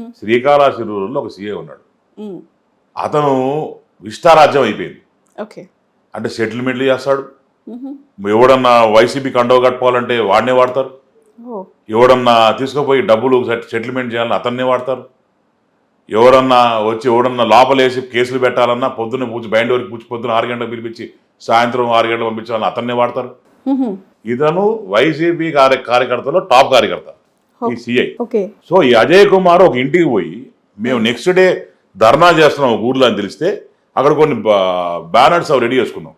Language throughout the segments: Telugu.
శ్రీకాళహస్తిలో ఒక సీఏ ఉన్నాడు. అతను ఇష్టారాజ్యం అయిపోయింది. అంటే సెటిల్మెంట్లు చేస్తాడు. ఎవడన్నా వైసీపీ కండవ కట్టుకోవాలంటే వాడినే వాడతారు. ఎవడన్నా తీసుకుపోయి డబ్బులు సెట్- సెటిల్మెంట్ చేయాలని అతన్నే వాడతారు. ఎవరన్నా వచ్చి ఎవడన్నా లోపలేసి కేసులు పెట్టాలన్నా పొద్దున్న పూచి బయట వరకు పూచి పొద్దున్న ఆరు గంటలకు పిలిపించి సాయంత్రం ఆరు గంటలకు పంపించాలని అతన్నే వాడతారు. ఇతను వైసీపీ కార్య కార్యకర్తలో టాప్ కార్యకర్త. ఈ సిఐ సో ఈ అజయ్ కుమార్ ఒక ఇంటికి పోయి మేము నెక్స్ట్ డే ధర్నా చేస్తున్నాం ఒక ఊర్లో అని తెలిస్తే అక్కడ కొన్ని బ్యానర్స్ అవి రెడీ చేసుకున్నాం.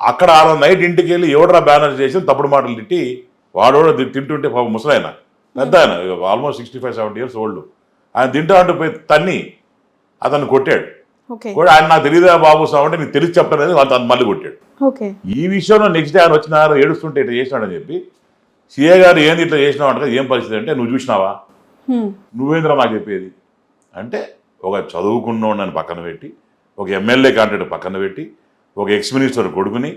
అక్కడ ఆ నైట్ ఇంటికి వెళ్ళి ఎవడరా బ్యానర్ చేసి తప్పుడు మాటలు తిట్టి వాడు కూడా తి- తింటుంటే పాపం ముసలాయన. పెద్ద ఆయన almost sixty five seventy years old ఆయన తింటా అంటూ పోయి తన్ని అతన్ని కొట్టాడు. కూడా ఆయన నాకు తెలియదా బాబు సార్ అంటే నీకు తెలిసి చెప్పలేదు వాళ్ళు తను మళ్ళీ కొట్టాడు. ఈ విషయంలో నెక్స్ట్ డే ఆయన వచ్చినారు ఏడుస్తుంటే ఇట్లా చేసినాడని చెప్పి సీఏ గారు ఏంది ఇట్లా చేసినావు అంటే ఏం పరిస్థితి అంటే నువ్వు చూసినావా. నువ్వేంద్రా నాకు చెప్పేది అంటే ఒక చదువుకున్నోడని పక్కన పెట్టి ఒక ఎమ్మెల్యే క్యాండిడేట్ పక్కన పెట్టి ఒక ఎక్స్ మినిస్టర్ కొడుకుని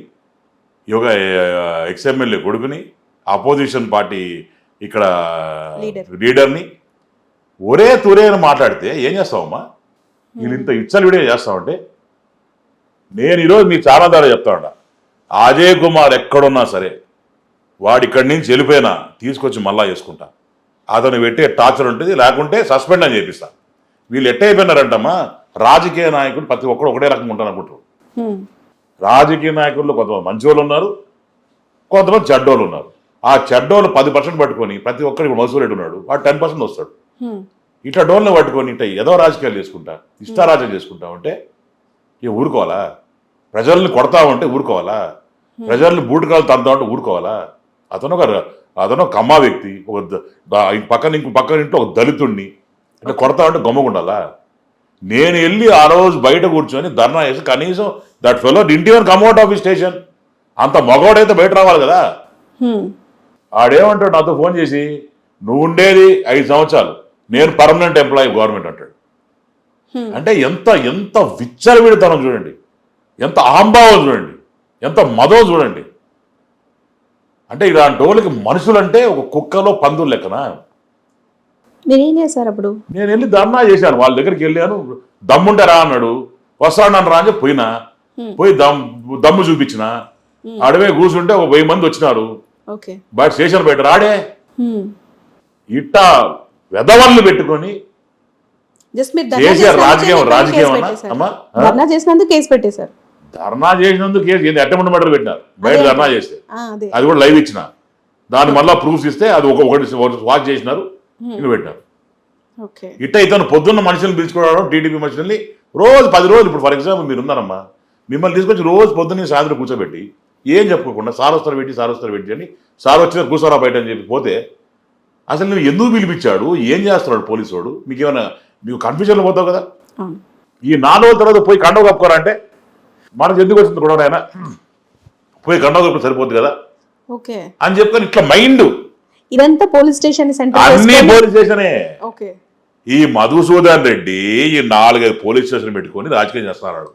ఒక ఎక్స్ ఎమ్మెల్యే కొడుకుని అపోజిషన్ పార్టీ ఇక్కడ. లీడర్ని ఒరే తురే అని మాట్లాడితే ఏం చేస్తావమ్మా వీళ్ళు ఇంత ఇచ్చలు వీడియో చేస్తామంటే నేను ఈరోజు మీ చాలా ద్వారా చెప్తా అజయ్ కుమార్ ఎక్కడున్నా సరే వాడు ఇక్కడి నుంచి వెళ్ళిపోయినా తీసుకొచ్చి మళ్ళా చేసుకుంటా అతను పెట్టే టార్చర్ ఉంటుంది లేకుంటే సస్పెండ్ అని చేపిస్తా. వీళ్ళు ఎట్ట అయిపోయినారంటమ్మా? రాజకీయ నాయకులు ప్రతి ఒక్కరు ఒకటే రకంగా ఉంటారు అనుకుంటారు. రాజకీయ నాయకుల్లో కొంతమంది మంచోళ్ళు ఉన్నారు కొంతమంది చెడ్డోళ్ళు ఉన్నారు. ఆ చెడ్డోళ్ళు పది పర్సెంట్ పట్టుకొని ప్రతి ఒక్కరికి మసూరు రెడ్డి ఉన్నాడు వాడు టెన్ పర్సెంట్ వస్తాడు. ఇట్లా డోన్లు పట్టుకొని ఇట్లా ఏదో రాజకీయాలు చేసుకుంటా ఇష్టారాజ్యం చేసుకుంటా ఉంటే ఇక ఊరుకోవాలా? ప్రజల్ని కొడతా ఉంటే ఊరుకోవాలా? ప్రజల్ని బూటకాలు తంతా ఉంటే ఊరుకోవాలా? అతను ఒక అతను ఒక కమ్మా వ్యక్తి ఒక పక్కన ఇంకో పక్కన ఇంట్లో ఒక దళితుణ్ణి. ఇట్లా కొడతా ఉంటే గమ్మగుండాలా నేను వెళ్ళి ఆ రోజు బయట కూర్చొని ధర్నా చేసి కనీసం దట్ ఫెలో ఇంటి one come out of station. అంత మగవాడైతే బయట రావాలి కదా. ఆడేమంటాడు నాతో ఫోన్ చేసి నువ్వు ఉండేది ఐదు సంవత్సరాలు నేను పర్మనెంట్ ఎంప్లాయీ గవర్నమెంట్ అంటాడు. అంటే ఎంత ఎంత విచ్చలవిడితనం చూడండి. ఎంత అహంభావం చూడండి. ఎంత మదం చూడండి. అంటే ఇలాంటి వాళ్ళకి మనుషులంటే ఒక కుక్కలో పందులు లెక్కన? ఏం చేశారు అప్పుడు? నేను వెళ్ళి ధర్నా చేశాను. వాళ్ళ దగ్గరికి వెళ్ళాను. దమ్ముంటే రా అన్నాడు. వస్తాడు రా అని చెప్పి పోయినా. పోయి దమ్ దమ్ము చూపించిన. అడవే కూర్చుంటే ఒక వెయ్యి మంది వచ్చినారు. బయట స్టేషన్ బయట రాడే. ఇట్టా వెధవల్ని పెట్టుకొని రాజకీయం రాజకీయం. అమ్మా? చేసినందుకు కేసు పెట్టేశారు. ధర్నా చేసినందుకు కేసు ఏంది? అట్టమండి మటర్ పెట్టినారు. బయట. ధర్నా చేస్తే. అదే. కూడా లైవ్ ఇచ్చిన. దాని మళ్ళా ప్రూఫ్స్ ఇస్తే అది ఒక ఒకటి వాచ్ చేసినారు ఇది పెట్టినారు. ఇట్ట ఇతను పొద్దున్న మనుషులను పిలుచుకోవడం టీడీపీ మనుషుల్ని రోజు పది రోజులు ఇప్పుడు ఫర్ ఎగ్జాంపుల్ మీరు ఉన్నారమ్మా మిమ్మల్ని తీసుకొచ్చి రోజు పొద్దున్న సాయంత్రం కూర్చోబెట్టి ఏం చెప్పుకోకుండా సార్ వస్తారు పెట్టి సార్ వస్తారు పెట్టి అని సార్ వచ్చిన కూర్చోరా బయట అని చెప్పి పోతే అసలు నువ్వు ఎందుకు పిలిపించాడు? ఏం చేస్తున్నాడు పోలీసు వాడు? మీకు ఏమైనా మీకు కన్ఫ్యూజన్లో పోతావు కదా? ఈ నాలుగు తర్వాత పోయి కండవ కప్పుకోరా అంటే మనకు ఎందుకు వచ్చింది కూడా ఆయన పోయి కప్పు సరిపోద్ది కదా? ఓకే. అని చెప్పుకొని ఇట్లా మైండ్. ఇదంతా పోలీస్ స్టేషన్ అన్ని పోలీస్ స్టేషనే. ఓకే. ఈ మధుసూదన్ రెడ్డి ఈ నాలుగైదు పోలీస్ స్టేషన్ పెట్టుకొని రాజకీయం చేస్తున్నాడు.